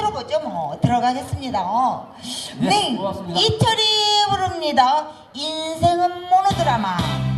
들어보죠 뭐 들어가겠습니다. 네, 네, 고맙습니다. 이철이 부릅니다. 인생은 모노드라마.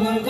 오늘도